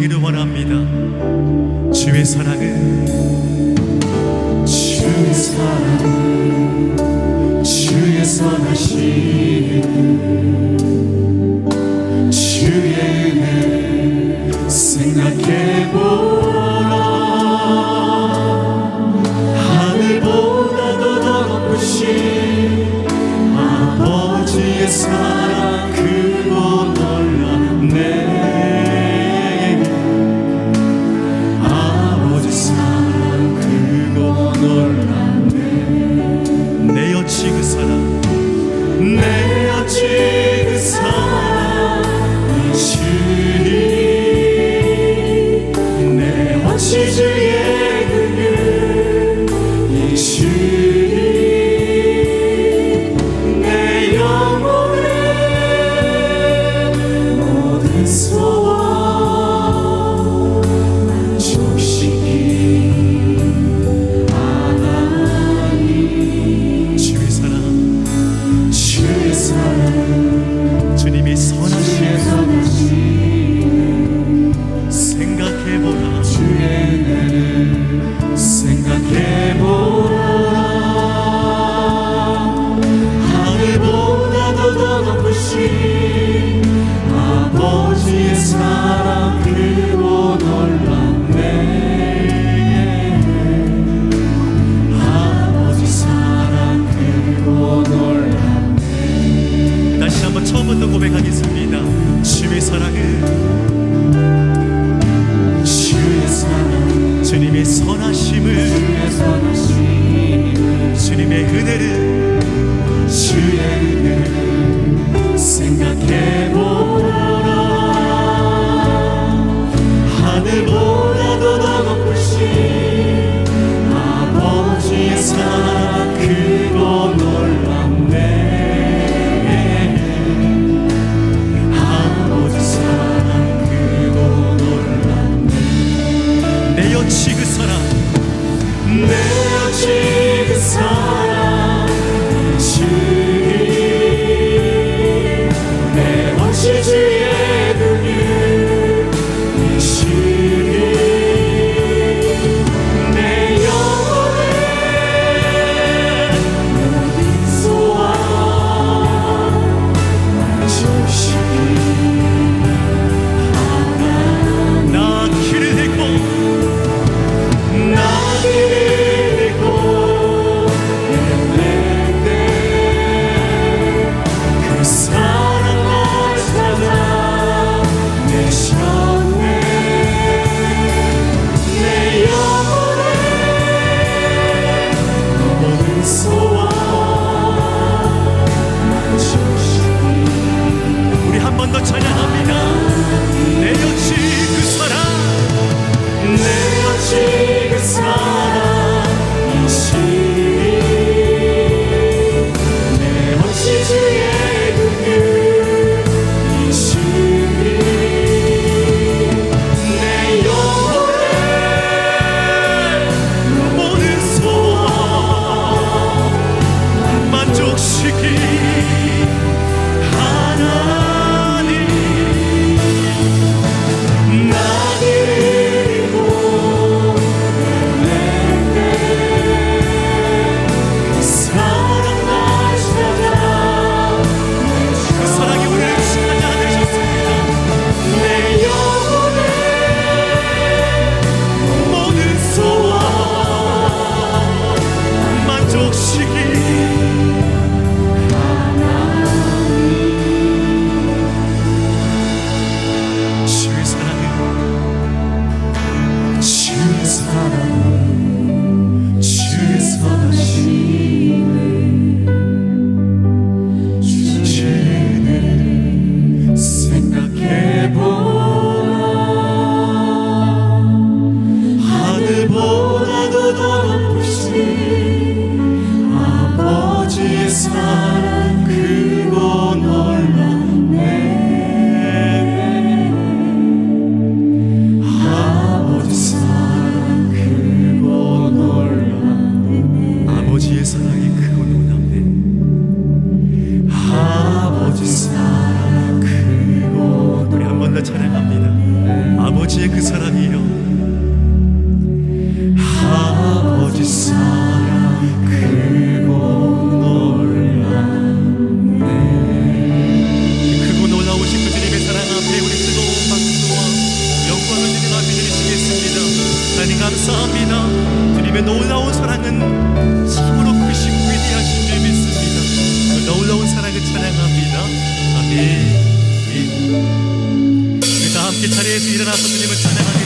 되기를 원합니다. 주의 사랑을 그 사랑 하나님 감사합니다. 주님의 놀라운 사랑은 참으로 크시고 위대하신 줄 믿습니다. 그 놀라운 사랑을 찬양합니다. 아멘. 우리 다 함께 자리에서 일어나서 주님을 찬양합니다.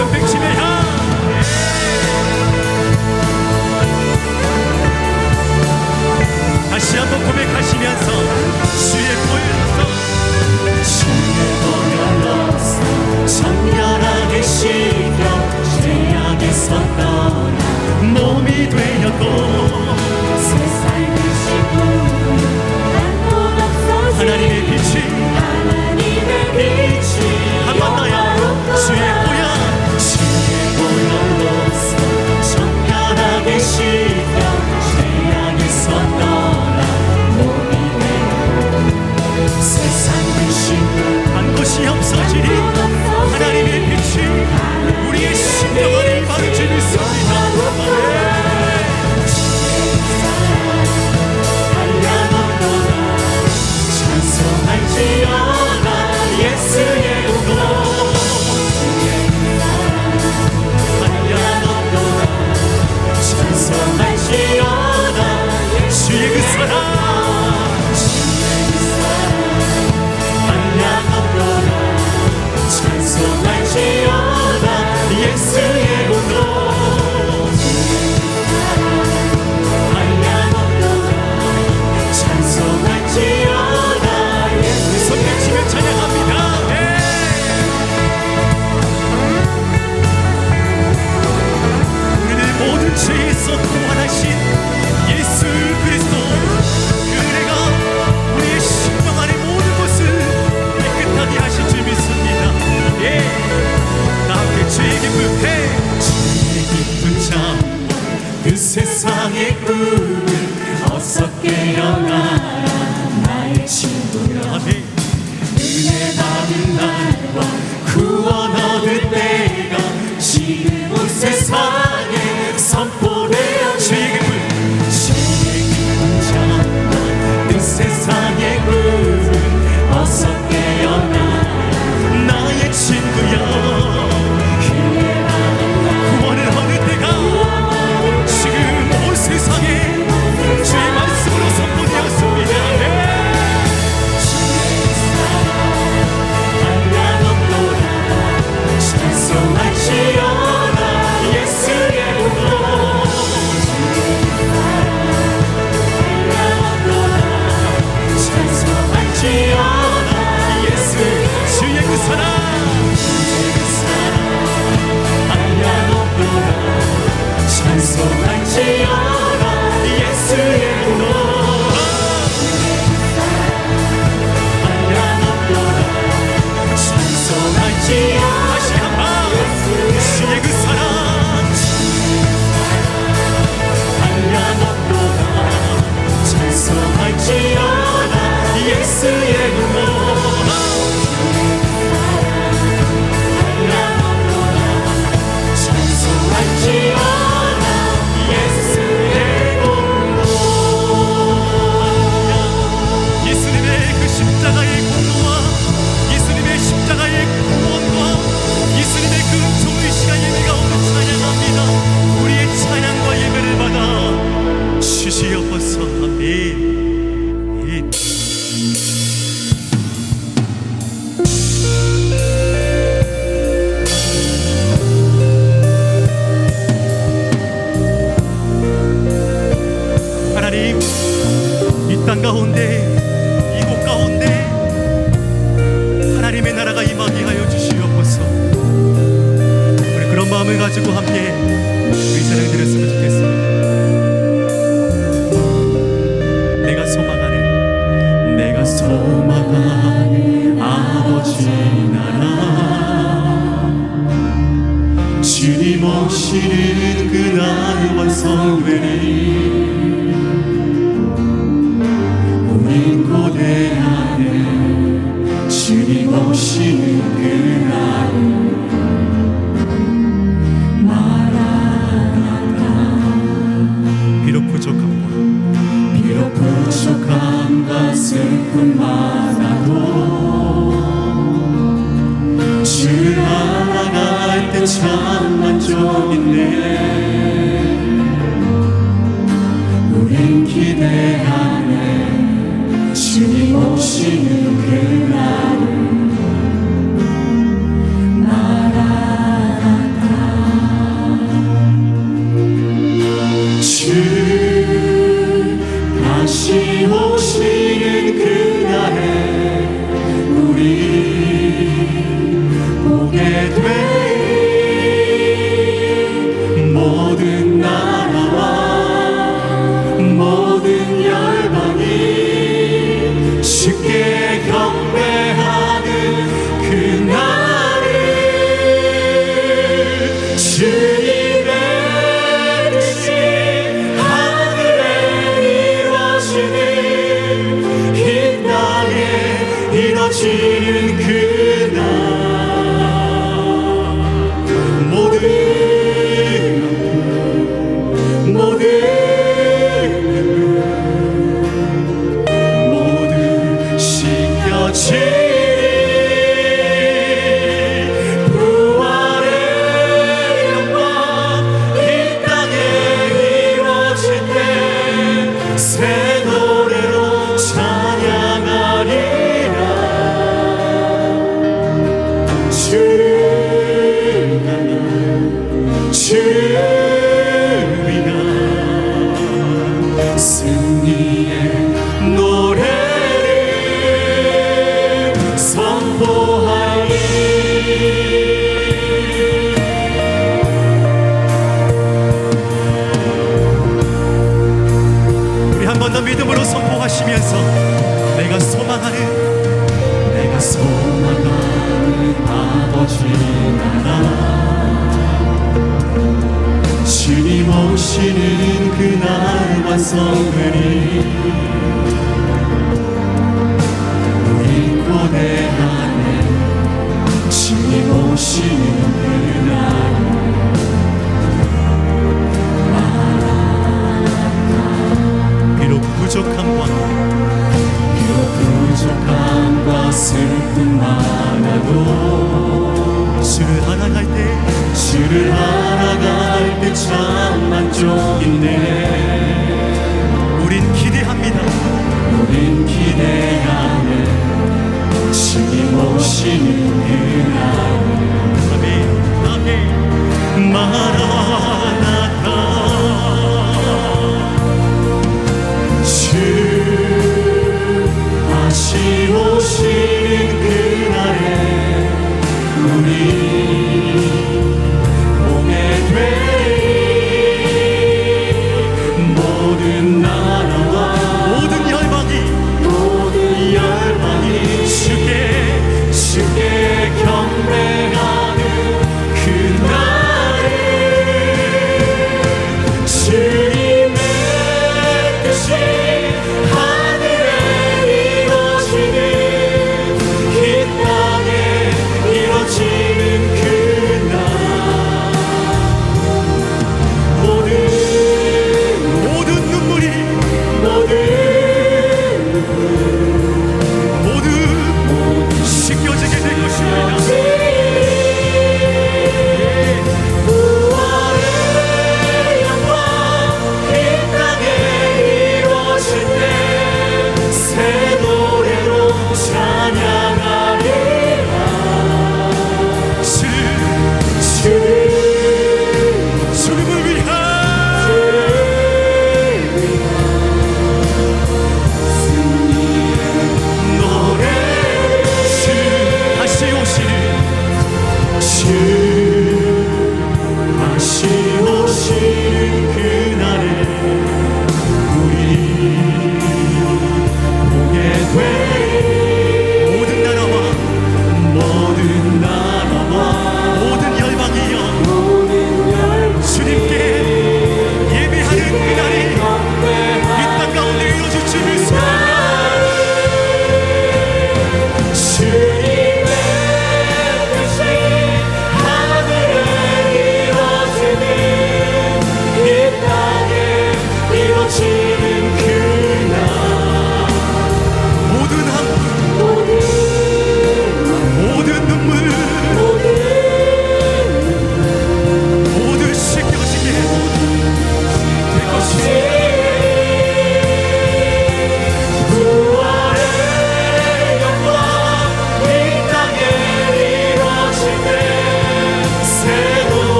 It's a big. time. 가지고 함께 의사를 드렸으면 좋겠습니다. 내가 소망하는 내가 소망하는 아버지 나라. 주님 없이는 그날 완성되리 참 만족인데 благословені.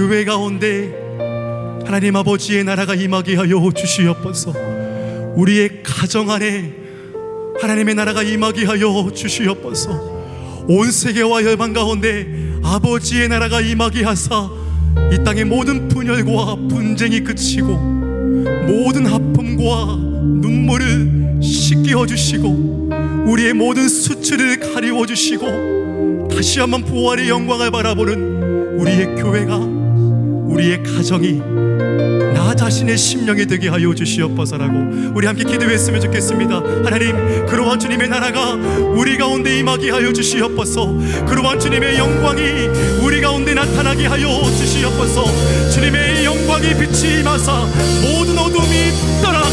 교회 가운데 하나님 아버지의 나라가 임하게 하여 주시옵소서. 우리의 가정 안에 하나님의 나라가 임하게 하여 주시옵소서. 온 세계와 열방 가운데 아버지의 나라가 임하게 하사 이 땅의 모든 분열과 분쟁이 그치고 모든 아픔과 눈물을 씻겨 주시고 우리의 모든 수치를 가리워 주시고 다시 한번 부활의 영광을 바라보는 우리의 교회가 우리의 가정이 나 자신의 심령이 되게 하여 주시옵소서라고 우리 함께 기도했으면 좋겠습니다. 하나님 그러한 주님의 나라가 우리 가운데 임하게 하여 주시옵소서. 그러한 주님의 영광이 우리 가운데 나타나게 하여 주시옵소서. 주님의 영광이 빛이 임하사 모든 어둠이 떠나